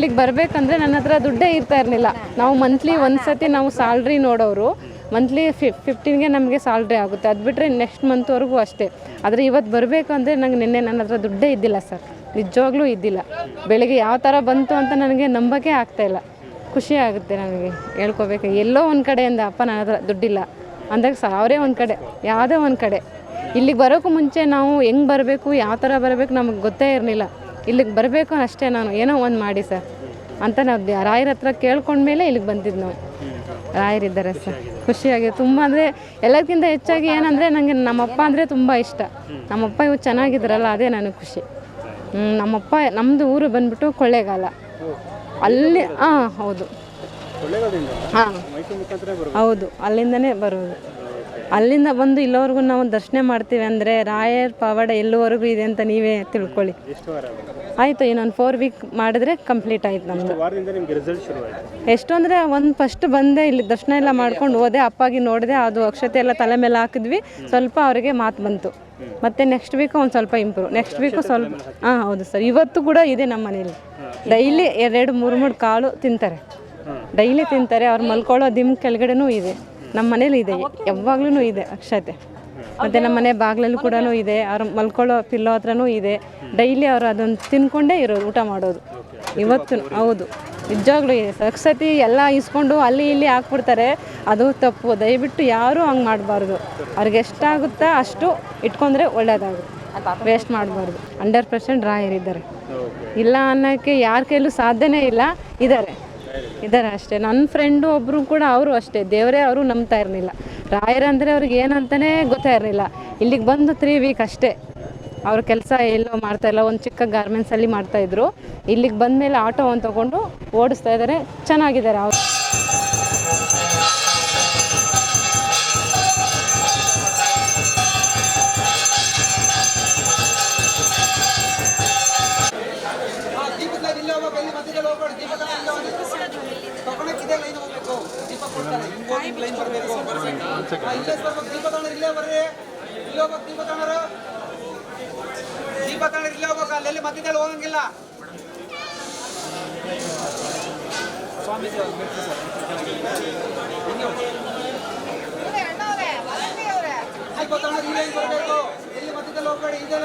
ಇಲ್ಲಿಗೆ ಬರಬೇಕಂದ್ರೆ ನನ್ನ ಹತ್ರ ದುಡ್ಡೇ ಇರ್ತಾ ಇರಲಿಲ್ಲ. ನಾವು ಮಂತ್ಲಿ ಒಂದು ಸತಿ ನಾವು ಸ್ಯಾಲ್ರಿ ನೋಡೋರು ಮಂತ್ಲಿ ಫಿಫ್ಟೀನ್ಗೆ ನಮಗೆ ಸ್ಯಾಲ್ರಿ ಆಗುತ್ತೆ. ಅದು ಬಿಟ್ಟರೆ ನೆಕ್ಸ್ಟ್ ಮಂತ್ವರೆಗೂ ಅಷ್ಟೇ. ಆದರೆ ಇವತ್ತು ಬರಬೇಕು ಅಂದರೆ ನಂಗೆ ನಿನ್ನೆ ನನ್ನ ಹತ್ರ ದುಡ್ಡೇ ಇದ್ದಿಲ್ಲ ಸರ್. ನಿಜವಾಗ್ಲೂ ಇದ್ದಿಲ್ಲ. ಬೆಳಿಗ್ಗೆ ಯಾವ ಥರ ಬಂತು ಅಂತ ನನಗೆ ನಂಬಕ್ಕೆ ಆಗ್ತಾಯಿಲ್ಲ ಖುಷಿ ಆಗುತ್ತೆ ನನಗೆ ಹೇಳ್ಕೊಬೇಕು. ಎಲ್ಲೋ ಒಂದು ಅಂದ, ಅಪ್ಪ, ನನ್ನ ಹತ್ರ ದುಡ್ಡಿಲ್ಲ. ಅಂದಾಗ ಸಾವಿರೇ ಒಂದು ಕಡೆ, ಯಾವುದೇ ಒಂದು ಕಡೆ. ಇಲ್ಲಿಗೆ ಬರೋಕ್ಕೂ ಮುಂಚೆ ನಾವು ಹೆಂಗೆ ಬರಬೇಕು, ಯಾವ ಥರ ಬರಬೇಕು ನಮಗೆ ಗೊತ್ತೇ ಇರಲಿಲ್ಲ. ಇಲ್ಲಿಗೆ ಬರಬೇಕು ಅಷ್ಟೇ ನಾನು. ಏನೋ ಒಂದು ಮಾಡಿ ಸರ್ ಅಂತ ನಾವು ರಾಯರ ಹತ್ರ ಕೇಳ್ಕೊಂಡ್ಮೇಲೆ ಇಲ್ಲಿಗೆ ಬಂದಿದ್ದು ನಾವು. ರಾಯರಿದ್ದಾರೆ ಸರ್. ಖುಷಿಯಾಗಿದೆ ತುಂಬ ಅಂದರೆ ಎಲ್ಲಕ್ಕಿಂತ ಹೆಚ್ಚಾಗಿ ಏನಂದರೆ ನನಗೆ ನಮ್ಮಪ್ಪ ಅಂದರೆ ತುಂಬ ಇಷ್ಟ. ನಮ್ಮಪ್ಪ ಇವು ಚೆನ್ನಾಗಿದ್ದಾರಲ್ಲ ಅದೇ ನನಗೆ ಖುಷಿ. ನಮ್ಮಪ್ಪ ನಮ್ಮದು ಊರು ಬಂದ್ಬಿಟ್ಟು ಕೊಳ್ಳೇಗಾಲ. ಅಲ್ಲಿ ಹಾಂ ಹೌದು. ಹಾಂ. ಹೌದು ಅಲ್ಲಿಂದನೇ ಬರೋದು. ಅಲ್ಲಿಂದ ಬಂದು ಇಲ್ಲವರೆಗೂ ನಾವು ದರ್ಶನ ಮಾಡ್ತೀವಿ ಅಂದರೆ ರಾಯರ್ ಪವಾಡ ಎಲ್ಲಿವರೆಗೂ ಇದೆ ಅಂತ ನೀವೇ ತಿಳ್ಕೊಳ್ಳಿ? ಆಯಿತು ಇನ್ನೊಂದು ಫೋರ್ ವೀಕ್ ಮಾಡಿದ್ರೆ ಕಂಪ್ಲೀಟ್ ಆಯ್ತು ನಮ್ಮದು ಎಷ್ಟು ಅಂದರೆ ಒಂದು ಫಸ್ಟ್ ಬಂದೆ ಇಲ್ಲಿ ದರ್ಶನ ಎಲ್ಲ ಮಾಡ್ಕೊಂಡು ಹೋದೆ ಅಪ್ಪಾಗಿ ನೋಡಿದೆ ಅದು ಅಕ್ಷತೆ ಎಲ್ಲ ತಲೆ ಮೇಲೆ ಹಾಕಿದ್ವಿ. ಸ್ವಲ್ಪ ಅವರಿಗೆ ಮಾತು ಬಂತು. ಮತ್ತೆ ನೆಕ್ಸ್ಟ್ ವೀಕ್ ಒಂದು ಸ್ವಲ್ಪ ಇಂಪ್ರೂವ್ ನೆಕ್ಸ್ಟ್ ವೀಕು ಸ್ವಲ್ಪ ಹಾಂ ಹೌದು ಸರ್ ಇವತ್ತು ಕೂಡ ಇದೆ ನಮ್ಮ ಮನೇಲಿ. ಡೈಲಿ ಎರಡು ಮೂರು ಮೂರು ಕಾಳು ತಿಂತಾರೆ. ಡೈಲಿ ತಿಂತಾರೆ ಅವ್ರು ಮಲ್ಕೊಳ್ಳೋ ದಿಮ್ ಕೆಳಗಡೆನೂ ಇದೆ. ನಮ್ಮ ಮನೇಲಿ ಇದೆ ಯಾವಾಗ್ಲೂ ಇದೆ ಅಕ್ಷತೆ. ಮತ್ತು ನಮ್ಮ ಮನೆ ಬಾಗ್ಲಲ್ಲೂ ಕೂಡ ಇದೆ, ಅವ್ರು ಮಲ್ಕೊಳ್ಳೋ ಪಿಲ್ಲೋ ಹತ್ರನೂ ಇದೆ. ಡೈಲಿ ಅವ್ರು ಅದನ್ನು ತಿನ್ಕೊಂಡೇ ಇರೋದು, ಊಟ ಮಾಡೋದು. ಇವತ್ತು ಹೌದು. ನಿಜವಾಗ್ಲೂ ಇದೆ. ಸಕ್ಸತಿ ಎಲ್ಲ ಇಸ್ಕೊಂಡು ಅಲ್ಲಿ ಇಲ್ಲಿ ಹಾಕ್ಬಿಡ್ತಾರೆ. ಅದು ತಪ್ಪು. ದಯವಿಟ್ಟು ಯಾರೂ ಹಂಗೆ ಮಾಡಬಾರ್ದು. ಅವ್ರಿಗೆ ಎಷ್ಟಾಗುತ್ತಾ ಅಷ್ಟು ಇಟ್ಕೊಂಡ್ರೆ ಒಳ್ಳೇದಾಗುತ್ತೆ. ವೇಸ್ಟ್ ಮಾಡಬಾರ್ದು. ಹಂಡ್ರೆಡ್ ಪರ್ಸೆಂಟ್ ರಾಯರಿದ್ದಾರೆ. ಇಲ್ಲ ಅನ್ನೋಕ್ಕೆ ಯಾರ ಕೈಲೂ ಸಾಧ್ಯನೇ ಇಲ್ಲ. ಇದ್ದಾರೆ. ಇದ್ದಾರೆ ಅಷ್ಟೇ. ನನ್ನ ಫ್ರೆಂಡು ಒಬ್ಬರು ಕೂಡ ಅವರು ಅಷ್ಟೇ. ದೇವರೇ ಅವರು ನಂಬ್ತಾ ಇರಲಿಲ್ಲ. ರಾಯರಂದರೆ ಅವ್ರಿಗೆ ಏನಂತಲೇ ಗೊತ್ತೇ ಇರಲಿಲ್ಲ. ಇಲ್ಲಿಗೆ ಬಂದು ತ್ರೀ ವೀಕ್ ಅಷ್ಟೇ. ಅವ್ರ ಕೆಲಸ ಎಲ್ಲೋ ಮಾಡ್ತಾ ಇಲ್ಲ. ಒಂದು ಚಿಕ್ಕ ಗಾರ್ಮೆಂಟ್ಸಲ್ಲಿ ಮಾಡ್ತಾಯಿದ್ರು ಇಲ್ಲಿಗೆ ಬಂದಮೇಲೆ ಆಟೋ ಒಂದು ತಗೊಂಡು ಓಡಿಸ್ತಾ ಇದ್ದಾರೆ ಚೆನ್ನಾಗಿದ್ದಾರೆ ಅವರು. ದೀಪ ತಗೊಂಡ್ರೆ ಇಲ್ಲೇ ಹೋಗ್ಬೇಕು ಅಲ್ಲೆಲ್ಲಿ ಮಧ್ಯದಲ್ಲಿ ಹೋಗಂಗಿಲ್ಲ. ಸ್ವಾಮೀಜಿ. ದೀಪ ತಗೊಂಡ್ರೆ ಇಲ್ಲೇ ಬರಬೇಕು. ಇಲ್ಲಿ ಮಧ್ಯದಲ್ಲಿ ಹೋಗ್ಬೇಡಿ ಇದೇ